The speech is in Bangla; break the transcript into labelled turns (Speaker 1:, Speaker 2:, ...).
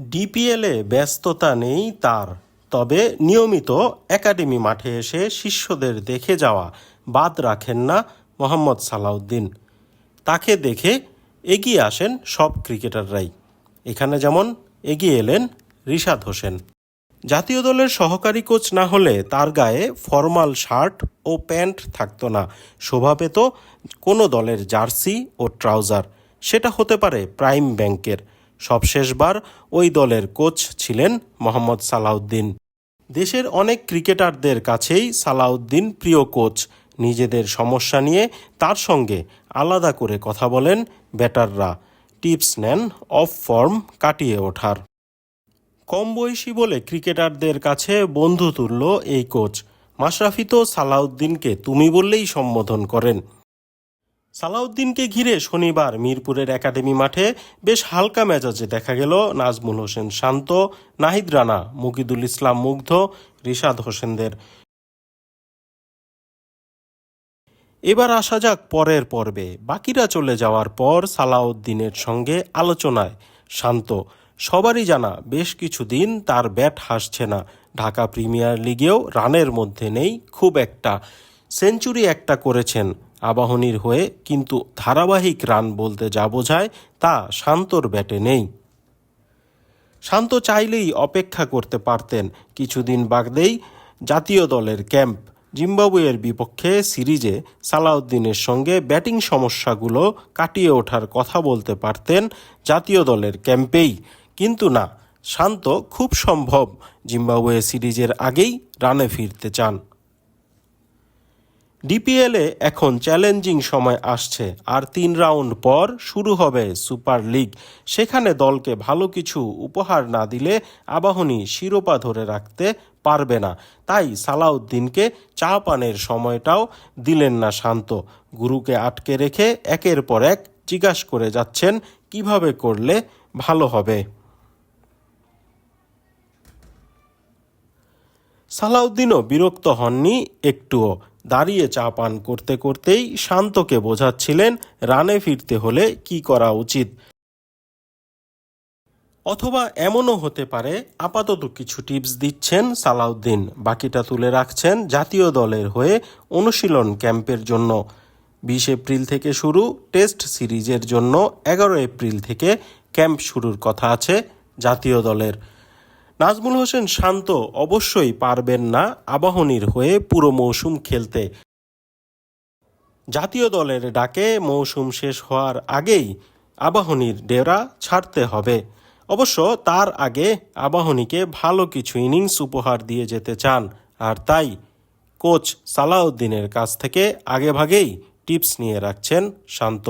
Speaker 1: ডিপিএলে ব্যস্ততা নেই তার, তবে নিয়মিত একাডেমি মাঠে এসে শিষ্যদের দেখে যাওয়া বাদ রাখেন না মোহাম্মদ সালাউদ্দিন। তাকে দেখে এগিয়ে আসেন সব ক্রিকেটাররাই। এখানে যেমন এগিয়ে এলেন রিশাদ হোসেন। জাতীয় দলের সহকারী কোচ না হলে তার গায়ে ফর্মাল শার্ট ও প্যান্ট থাকতো না। শোভা পেত কোনো দলের জার্সি ও ট্রাউজার। সেটা হতে পারে প্রাইম ব্যাংকের। সবশেষবার ওই দলের কোচ ছিলেন মোহাম্মদ সালাউদ্দিন। দেশের অনেক ক্রিকেটারদের কাছেই সালাউদ্দিন প্রিয় কোচ। নিজেদের সমস্যা নিয়ে তার সঙ্গে আলাদা করে কথা বলেন ব্যাটাররা। টিপস নেন, অফ ফর্ম কাটিয়ে ওঠার। কম বয়সী বলে ক্রিকেটারদের কাছে বন্ধু তুল্য এই কোচ। মাশরাফি তো সালাউদ্দিনকে তুমি বললেই সম্বোধন করেন। সালাউদ্দিনকে ঘিরে শনিবার মিরপুরের একাডেমি মাঠে বেশ হালকা মেজাজে দেখা গেল নাজমুল হোসেন শান্ত, নাহিদ রানা মুকিদুল ইসলাম মুগ্ধ, রিশাদ হোসেনদের। এবার আসা যাক পরের পর্বে। বাকিরা চলে যাওয়ার পর সালাউদ্দিনের সঙ্গে আলোচনায় শান্ত। সবারই জানা, বেশ কিছুদিন তার ব্যাট হাসছে না। ঢাকা প্রিমিয়ার লিগেও রানের মধ্যে নেই খুব একটা। সেঞ্চুরি একটা করেছেন আবাহনীর হয়ে কিন্তু ধারাবাহিক রান বলতে যা বোঝায় তা শান্তর ব্যাটে নেই। শান্ত চাইলেই অপেক্ষা করতে পারতেন কিছুদিন বাগদেই জাতীয় দলের ক্যাম্প। জিম্বাবুয়ের বিপক্ষে সিরিজে সালাউদ্দিনের সঙ্গে ব্যাটিং সমস্যাগুলো কাটিয়ে ওঠার কথা বলতে পারতেন জাতীয় দলের ক্যাম্পেই। কিন্তু না, শান্ত খুব সম্ভব জিম্বাবুয়ে সিরিজের আগেই রানে ফিরতে চান। ডিপিএলে এখন চ্যালেঞ্জিং সময় আসছে আর তিন রাউন্ড পর শুরু হবে সুপার লিগ। সেখানে দলকে ভালো কিছু উপহার না দিলে আবাহনী শিরোপা ধরে রাখতে পারবে না। তাই সালাউদ্দিনকে চা পানের সময়টাও দিলেন না শান্ত। গুরুকে আটকে রেখে একের পর এক জিজ্ঞাসা করে যাচ্ছেন, কীভাবে করলে ভালো হবে? সালাউদ্দিনও বিরক্ত হননি একটুও। দাঁড়িয়ে চা পান করতে করতেই শান্তকে বোঝাচ্ছিলেন, রানে ফিরতে হলে কি করা উচিত। অথবা এমনও হতে পারে, আপাতত কিছু টিপস দিচ্ছেন সালাউদ্দিন, বাকিটা তুলে রাখছেন জাতীয় দলের হয়ে অনুশীলন ক্যাম্পের জন্য। বিশ এপ্রিল থেকে শুরু টেস্ট সিরিজের জন্য এগারো এপ্রিল থেকে ক্যাম্প শুরুর কথা আছে জাতীয় দলের। নাজমুল হোসেন শান্ত, অবশ্যই পারবেন না আবাহনীর হয়ে পুরো মৌসুম খেলতে। জাতীয় দলের ডাকে মৌসুম শেষ হওয়ার আগেই আবাহনীর ডেরা ছাড়তে হবে। অবশ্য তার আগে আবাহনীকে ভালো কিছু ইনিংস উপহার দিয়ে যেতে চান, আর তাই কোচ সালাউদ্দিনের কাছ থেকে আগেভাগেই টিপস নিয়ে রাখছেন শান্ত।